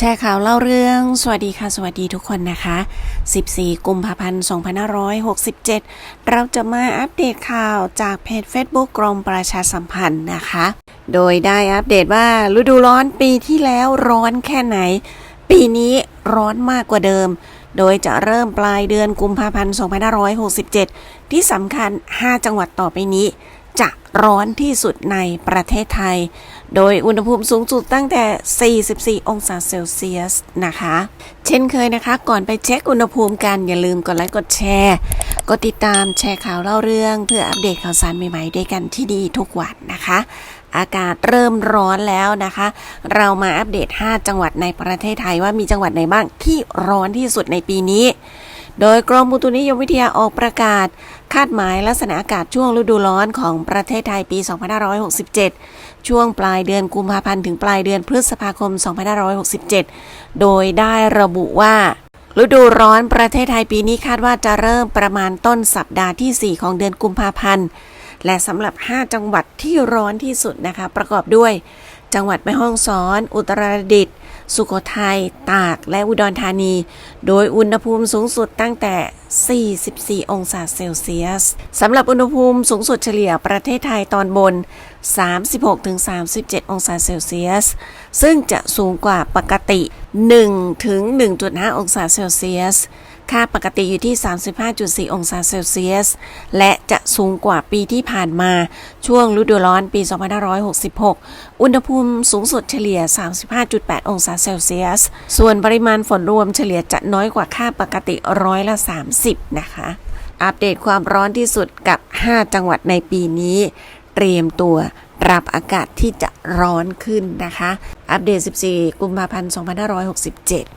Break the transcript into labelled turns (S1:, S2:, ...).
S1: แชร์ข่าวเล่าเรื่อง สวัสดีค่ะ สวัสดีทุกคนนะคะ 14 กุมภาพันธ์ 2567 เราจะมาอัปเดตข่าวจากเพจ Facebook กรมประชาสัมพันธ์นะคะ โดยได้อัปเดตว่าฤดูร้อนปีที่แล้วร้อนแค่ไหน ปีนี้ร้อนมากกว่าเดิม โดยจะเริ่มปลายเดือนกุมภาพันธ์ 2567 ที่สำคัญ 5 จังหวัดต่อไปนี้ จะร้อนที่สุดในประเทศไทย โดยอุณหภูมิสูงสุดตั้งแต่ 44 องศาเซลเซียสนะคะ เช่นเคยนะคะ ก่อนไปเช็คอุณหภูมิกันอย่าลืมกดไลค์กดแชร์ กดติดตามแชร์ข่าวเล่าเรื่อง เพื่ออัปเดตข่าวสารใหม่ๆด้วยกันที่ดีทุกวันนะคะ อากาศเริ่มร้อนแล้วนะคะ เรามาอัปเดต 5 จังหวัดในประเทศไทยว่ามีจังหวัดไหนบ้างที่ร้อนที่สุดในปีนี้ โดยกรมอุตุนิยมวิทยาออกประกาศ คาดหมายลักษณะอากาศช่วงฤดูร้อนของประเทศไทยปี 2567 ช่วงปลายเดือนกุมภาพันธ์ถึงปลายเดือนพฤษภาคม 2567 โดยได้ระบุว่าฤดูร้อนประเทศไทยปีนี้คาดว่าจะเริ่มประมาณต้นสัปดาห์ที่ 4 ของเดือนกุมภาพันธ์ และสำหรับ 5 จังหวัดที่ร้อนที่สุดนะคะ ประกอบด้วย จังหวัดแม่ฮ่องสอน อุตรดิตถ์สุโขทัย ตาก และอุดรธานี โดยอุณหภูมิสูงสุดตั้งแต่ 44 องศาเซลเซียส สำหรับอุณหภูมิสูงสุดเฉลี่ยประเทศไทยตอนบน 36-37 องศาเซลเซียส ซึ่งจะสูงกว่าปกติ 1-1.5 องศาเซลเซียส ค่าปกติอยู่ที่ 35.4 องศาเซลเซียส และจะสูงกว่าปีที่ผ่านมา ช่วงฤดูร้อนปี 2566 อุณหภูมิสูงสุดเฉลี่ย 35.8 องศาเซลเซียส ส่วนปริมาณฝนรวมเฉลี่ยจะน้อยกว่าค่าปกติร้อยละ 30 นะคะ อัปเดตความร้อนที่สุดกับ 5 จังหวัดในปีนี้ เตรียมตัวรับอากาศที่จะร้อนขึ้นนะคะ อัปเดต 14 กุมภาพันธ์ 2567